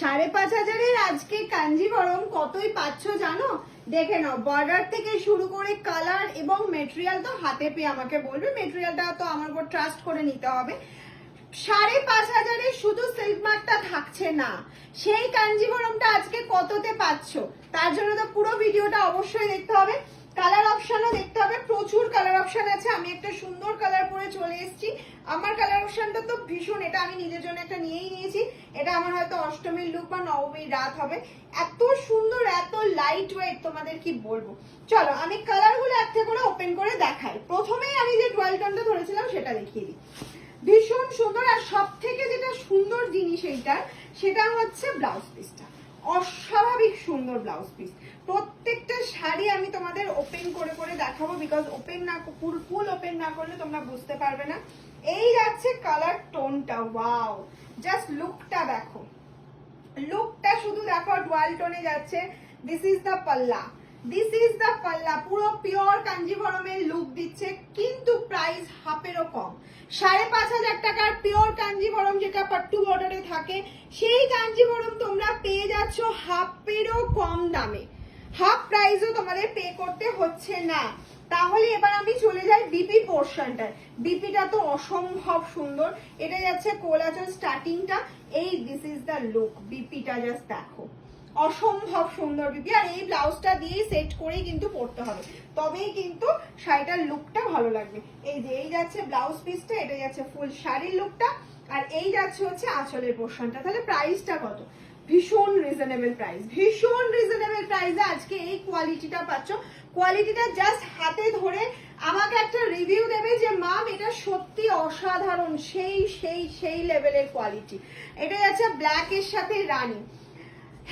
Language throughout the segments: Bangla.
সাড়ে পাঁচ হাজারের আজকে কাঞ্জিভরম কতই পাচ্ছ জানো? দেখে নাও বর্ডার থেকে শুরু করে কালার এবং মেটেরিয়াল তো হাতে পেয়ে আমাকে বলবে। মেটেরিয়ালটা তো আমার উপর ট্রাস্ট করে নিতে হবে। সাড়ে পাঁচ হাজারে শুধু সিল্ক মার্কটা থাকছে না, সেই কাঞ্জিভরমটা আজকে কততে পাচ্ছ? তার জন্য তো পুরো ভিডিওটা অবশ্যই দেখতে হবে। কালার অপশনও দেখতে হবে। প্রচুর কালার অপশন আছে। আমি একটা সুন্দর কালার পরে চলে এসেছি। আমার কালার অপশনটা তো ভীষণ। এটা আমি নিজের জন্য একটা নিয়েই নিয়েছি। এটা আমার হয়তো অষ্টমীর লুক বা নবমীর রাত হবে। এত সুন্দর, এত লাইট ওয়েট তোমাদের কি বলব? চলো, আমি কালারগুলো একটা করে ওপেন করে দেখাই। প্রথমেই আমি যে ডুয়াল টোনটা ধরেছিলাম, সেটা দেখিয়ে দিই। ভীষণ সুন্দর আর সব থেকে যেটা সুন্দর জিনিস এইটার, সেটা হচ্ছে ব্লাউজ পিসটা অস্বাভাবিক সুন্দর ব্লাউজ পিস প্রত্যেকটা শাড়ি আমি তোমাদের ওপেন করে করে দেখাবো বিকজ ওপেন না ফুল ফুল ওপেন না করলে তোমরা বুঝতে পারবে না। এই যাচ্ছে কালার টোনটা ওয়াও জাস্ট লুকটা দেখো। লুকটা শুধু দেখো ডুয়াল টোনে যাচ্ছে। দিস ইজ দ্য পাল্লা দিস ইজ দ্য পাল্লা পুরো পিওর কাঞ্জিভরমের লুক দিচ্ছে, কিন্তু প্রাইস হাফেরও কম। সাড়ে পাঁচ হাজার টাকার পিওর কাঞ্জিভরম যেটা পাট্টু বর্ডারে থাকে, সেই কাঞ্জিভরম তোমরা পেয়ে যাচ্ছ হাফেরও কম দামে। হাফ প্রাইসও তোমাদের পে করতে হচ্ছে না। তাহলে এবার আমি চলে যাই বিপি পোর্শনটায় বিপিটা তো অসম্ভব সুন্দর। এটা যাচ্ছে কোলাচল স্টার্টিংটা এই দিস ইজ দ্য লুক বিপিটা জাস্ট দেখো। অসম্ভব সুন্দর বিপি আর এই ব্লাউজটা দিয়েই সেট করেই কিন্তু পরতে হবে। তবেই কিন্তু শাড়িটার লুকটা ভালো লাগবে। এই যে, এই যাচ্ছে ব্লাউজ পিসটা এটা যাচ্ছে ফুল শাড়ির লুকটা আর এই যাচ্ছে হচ্ছে আঁচলের পোর্শনটা তাহলে প্রাইসটা কত? ভীষণ রিজনেবল প্রাইস ভীষণ রিজনেবল প্রাইসে আজকে এই কোয়ালিটিটা পাচ্ছ। কোয়ালিটিটা জাস্ট হাতে ধরে আমাকে একটা রিভিউ দেবে যে, মাম, এটা সত্যি অসাধারণ, সেই সেই সেই লেভেলের কোয়ালিটি এটা যাচ্ছে ব্ল্যাক এর সাথে রানী।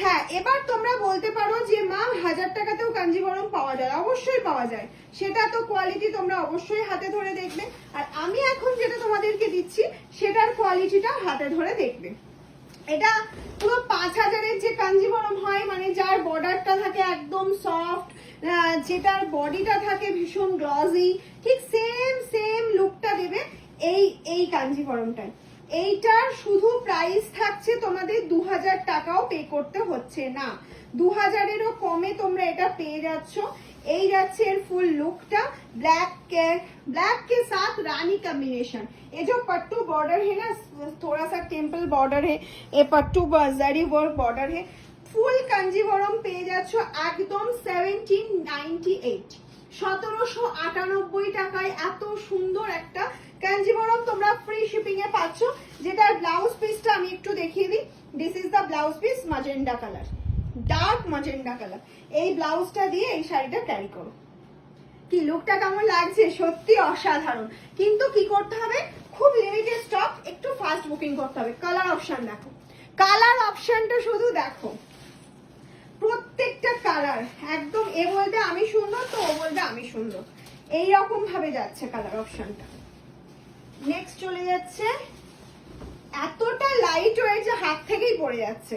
হ্যাঁ এবার তোমরা বলতে পারো যে, মাম, হাজার টাকাতেও কাঞ্জিবরম পাওয়া যায়? অবশ্যই পাওয়া যায়। সেটা তো কোয়ালিটি তোমরা অবশ্যই হাতে ধরে দেখবে। আর আমি এখন যেটা তোমাদেরকে দিচ্ছি, সেটার কোয়ালিটিটা হাতে ধরে দেখবে। এটা পুরো পাঁচ হাজারের যে কাঞ্জিবরম হয় মানে যার বর্ডারটা থাকে একদম সফট যেটার বডিটা থাকে ভীষণ গ্লজি ঠিক সেম সেম লুকটা দেবে এই এই কাঞ্জিবরমটায় এইটার শুধু প্রাইস থাকছে তোমাদের দু হাজার টাকাও পে করতে হচ্ছে না। দু হাজারেরও কমে তোমরা এটা পেয়ে যাচ্ছ। এই যাচ্ছে এর ফুল लुकटा ब्लैक के ब्लैक के साथ रानी कॉम्बिनेशन ये जो पट्टू बॉर्डर है ना थोड़ा सा टेम्पल बॉर्डर है ये पट्टू जरी वर्क बॉर्डर है ফুল কাঞ্জিভরম পেয়ে যাচ্ছ একদম সেভেন্টিন নাইনটি এইট সতেরোশো আটানব্বই টাকায় এত সুন্দর একটা কাঞ্জিভরম তোমরা ফ্রি শিপিং এ পাচ্ছ যেটার ব্লাউজ পিসটা আমি একটু দেখিয়ে দিই this is the blouse piece magenta colour dark magenta colour এই ব্লাউজটা দিয়ে এই শাড়িটা ক্যারি করো। কি লুকটা কেমন লাগছে? সত্যি অসাধারণ। কিন্তু কি করতে হবে? খুব লিমিটেড স্টক একটু ফাস্ট বুকিং করতে হবে। কালার অপশন দেখো। কালার অপশনটা শুধু দেখো। প্রত্যেকটা কালার একদম এ বলতে আমি সুন্দর, তো ও বলতে আমি সুন্দর। এই রকম ভাবে যাচ্ছে কালার অপশনটা নেক্সট চলে যাচ্ছে। এতটা লাইট যে হাত থেকেই পড়ে যাচ্ছে।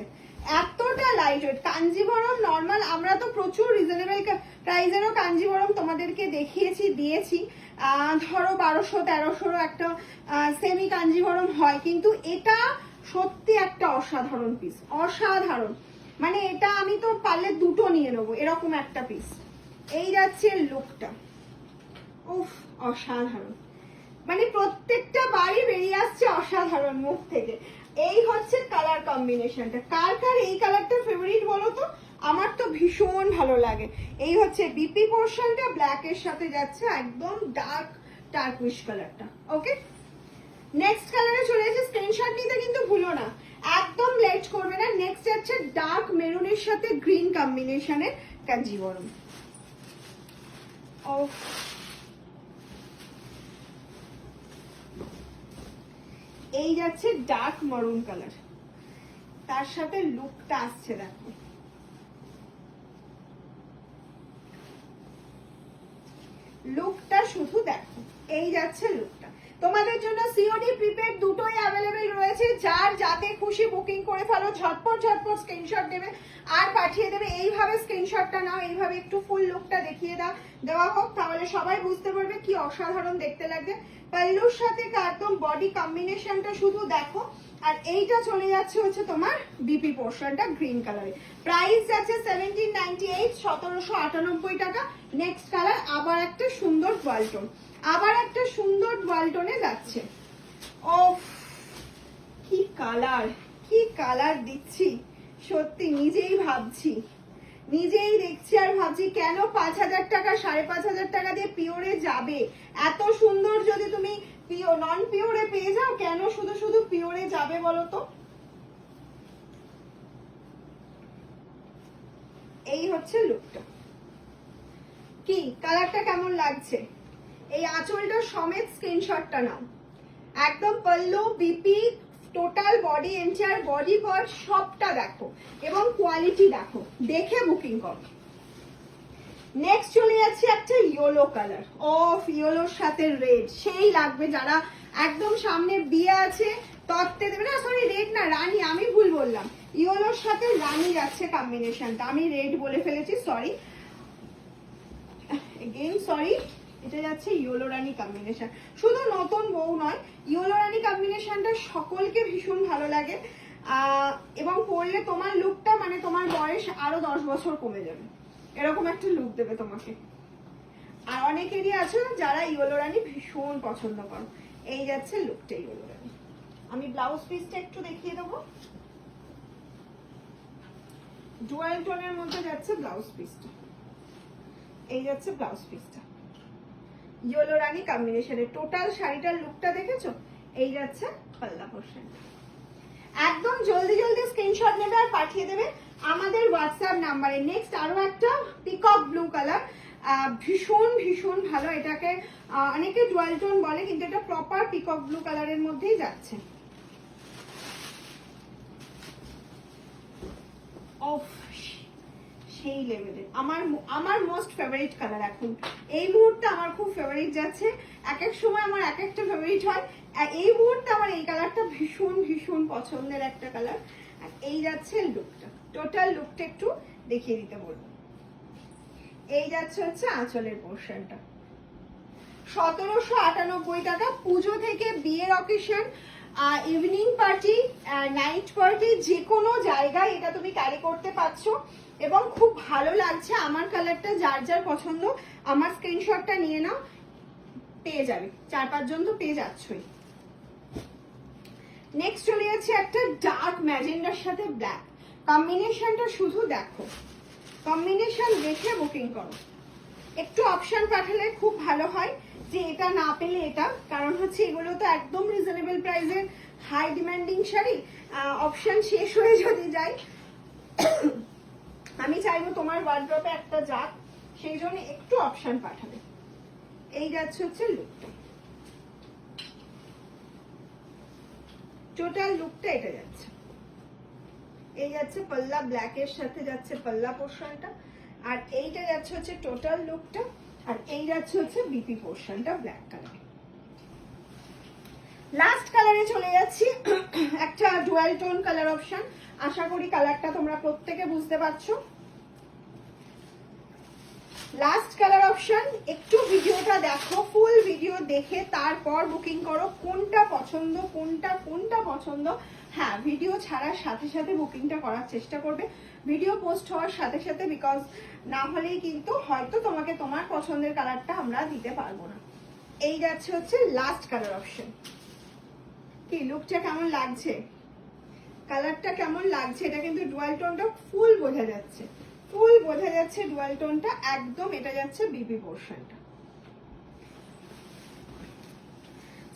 এতটা লাইট ওয়েট কাঞ্জিভরম নর্মাল আমরা তো প্রচুর রিজনেবল প্রাইসেরও কাঞ্জিভরম তোমাদেরকে দেখিয়েছি, দিয়েছি। ধরো বারোশো, তেরোশোরও একটা সেমি কাঞ্জিভরম হয়, কিন্তু এটা সত্যি একটা অসাধারণ পিস অসাধারণ। মানে এটা আমি তো পারলে দুটো নিয়ে নেব, এরকম একটা পিস এই যাচ্ছে লুকটা উফ, অসাধারণ। মানে প্রত্যেকটা বাড়ি বেরিয়ে আসছে অসাধারণ মুখ থেকে। এই হচ্ছে কালার কম্বিনেশনটা কার কার এই কালারটা ফেভারিট বলো তো? আমার তো ভীষণ ভালো লাগে। এই হচ্ছে বিপি পোর্শনটা ব্ল্যাক এর সাথে যাচ্ছে একদম ডার্ক টার্কুইশ কালারটা ওকে নেক্সট কালারে চলে এসেছে স্ক্রিনশট নিতে কিন্তু ভুলো না। একদম লেট করবে না। নেক্সট যাচ্ছে ডার্ক মেরুনের সাথে গ্রিন কম্বিনেশনের কাঞ্জিবরম ও এই যাচ্ছে ডার্ক মরুন কালার তার সাথে লুকটা আসছে, দেখো। লুকটা শুধু দেখো, এই যাচ্ছে লুকটা তোমাদের জন্য সিওডি প্রিপেড দুটোই অ্যাভেলেবেল রয়েছে, যার যাতে খুশি বুকিং করে ফেলো, ঝটপট ঝটপট স্ক্রিনশট দেবে, আর পাঠিয়ে দেবে, এইভাবে স্ক্রিনশটটা নাও, এইভাবে একটু ফুল লুকটা দেখিয়ে দাও, দেওয়া হোক, তাহলে সবাই বুঝতে পারবে কি অসাধারণ দেখতে লাগবে। পাল্লুর সাথে একদম বডি কম্বিনেশনটা শুধু দেখো আর এইটা চলে যাচ্ছে হচ্ছে তোমার বিপি পোর্শনটা গ্রিন কালারে প্রাইস যাচ্ছে সেভেন্টিন নাইনটি সতেরোশো আটানব্বই টাকা। নেক্সট কালার আবার একটা সুন্দর ওয়ালটন আবার একটা সুন্দর ওয়ালটনে যাচ্ছে। ও কি কালার কি কালার দিচ্ছি? সত্যি নিজেই ভাবছি। নিজেই দেখছি আর ভাবছি কেন পাঁচ হাজার টাকা, সাড়ে পাঁচ হাজার টাকা দিয়ে পিওরে যাবে? এত সুন্দর যদি তুমি পিও নন পিওরে পেয়ে যাও, কেন শুধু শুধু পিওরে যাবে বলো তো? এই হচ্ছে লুকটা কি কালারটা কেমন লাগছে? এই আঁচলটা সমেত স্ক্রিনশটটা নাও। একদম pallu, BP total body entire body part সবটা দেখো এবং কোয়ালিটি দেখো। দেখে বুকিং করো। নেক্সট চলে যাচ্ছে একটা ইয়েলো কালার অফ ইয়েলোর সাথে রেড সেই লাগবে যারা একদম সামনে বিয়ে আছে, তত্ত্বে দেবে না সরি রেড না, রানী, আমি ভুল বললাম। ইয়েলোর সাথে রানী যাচ্ছে কম্বিনেশনটা আমি রেড বলে ফেলেছি সরি এগেইন সরি এটা যাচ্ছে ইয়েলো রানী কম্বিনেশন শুধু নতুন বউ নয়, ইয়েলো রানী কম্বিনেশনটা সকলকে ভীষণ ভালো লাগে। এবং পরলে তোমার লুকটা মানে তোমার বয়স আরও দশ বছর কমে যাবে। এরকম একটা লুক দেবে তোমাকে। আর অনেকেরই আছে যারা ইয়েলো রানী ভীষণ পছন্দ করো। এই যাচ্ছে লুকটা ইয়েলো রানী। আমি ব্লাউজ পিসটা একটু দেখিয়ে দেবো। ডুয়াল টোনের মধ্যে যাচ্ছে ব্লাউজ পিসটা এই যাচ্ছে ব্লাউজ পিসটা ইয়েলো রানি কম্বিনেশনের টোটাল শাড়িটার লুকটা দেখেছ? এই যাচ্ছে পাল্লা পোর্শন। একদম জলদি জলদি স্ক্রিনশট নেবে আর পাঠিয়ে দেবে আমাদের হোয়াটসঅ্যাপ নাম্বারে নেক্সট আরও একটা পিকক ব্লু কালার ভীষণ ভীষণ ভালো। এটাকে অনেকে ডুয়াল টোন বলে, কিন্তু এটা প্রপার পিকক ব্লু কালারের মধ্যেই যাচ্ছে। অফ। সেই লেভেলের আমার আমার মোস্ট ফেভারিট কালার এখন। এই মুহূর্তে আমার খুব ফেভারিট যাচ্ছে। এক এক সময় আমার এক একটা ফেভারিট হয় এই মুহূর্তে আমার এই কালারটা ভীষণ ভীষণ পছন্দের একটা কালার আর এই যাচ্ছে লুকটা টোটাল লুকটা একটু দেখিয়ে দিতে বলব। এই যাচ্ছে হচ্ছে আঁচলের পোর্শনটা সতেরোশো আটানব্বই টাকা পুজো থেকে বিয়ের occasion evening party night party যে কোনো জায়গায় এটা তুমি ক্যারি করতে পারছ। এবং খুব ভালো লাগছে আমার কালারটা যার যার পছন্দ, আমার স্ক্রিনশটটা নিয়ে নাও, পেয়ে যাবে। চার পাঁচজন তো পেয়ে যাচ্ছই। নেক্সট চলে যাচ্ছে একটা ডার্ক ম্যাজেন্ডার সাথে ব্ল্যাক কম্বিনেশনটা শুধু দেখো। কম্বিনেশন দেখে বুকিং করো। একটু অপশন পাঠালে খুব ভালো হয় যে এটা না পেলে এটা, কারণ হচ্ছে এগুলো তো একদম রিজনেবল প্রাইসের হাই ডিমান্ডিং শাড়ি। অপশন শেষ হয়ে যদি যায় আমি চাইব তোমার ওয়ার্ড্রপে একটা যাক, সেই জন্য একটু অপশন পাঠাবে। এই যাচ্ছে হচ্ছে লুকটা টোটাল লুকটা এটা যাচ্ছে। এই যাচ্ছে পাল্লা ব্ল্যাকের সাথে যাচ্ছে পাল্লা পোর্শনটা আর এইটা যাচ্ছে হচ্ছে টোটাল লুকটা আর এই যাচ্ছে হচ্ছে বিপি পোর্শনটা ব্ল্যাক কালার লাস্ট কালারে চলে যাচ্ছি, একটা ডুয়াল টোন কালার অপশন আশা করি কালারটা তোমরা প্রত্যেকে বুঝতে পারছ। লাস্ট কালার অপশন একটু ভিডিওটা দেখো ফুল ভিডিও দেখে তারপর বুকিং করো, কোনটা পছন্দ, কোনটা কোনটা পছন্দ। হ্যাঁ ভিডিও ছাড়ার সাথে সাথে বুকিংটা করার চেষ্টা করবে। ভিডিও পোস্ট হওয়ার সাথে সাথে বিকজ না হলেই কিন্তু হয়তো তোমাকে তোমার পছন্দের কালারটা আমরা দিতে পারব না। এই যাচ্ছে হচ্ছে লাস্ট কালার অপশন কি লুকটা কেমন লাগছে? কালারটা কেমন লাগছে? এটা কিন্তু ডুয়াল টোনটা ফুল বোঝা যাচ্ছে। ফুল বোঝা যাচ্ছে ডুয়াল টোনটা, একদম এটা যাচ্ছে বিবি পোর্শনটা।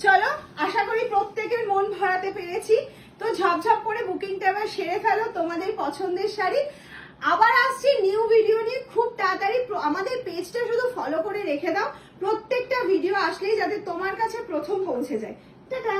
চলো, আশা করি প্রত্যেকের মন ভরাতে পেরেছি। তো ঝপঝপ করে বুকিংটা এবার সেরে ফেলো তোমাদের পছন্দের শাড়ি। আবার আসছি নিউ ভিডিও নিয়ে, খুব তাড়াতাড়ি আমাদের পেজটা শুধু ফলো করে রেখে দাও। প্রত্যেকটা ভিডিও আসলেই যাতে তোমার কাছে প্রথম পৌঁছে যায়। টাটা!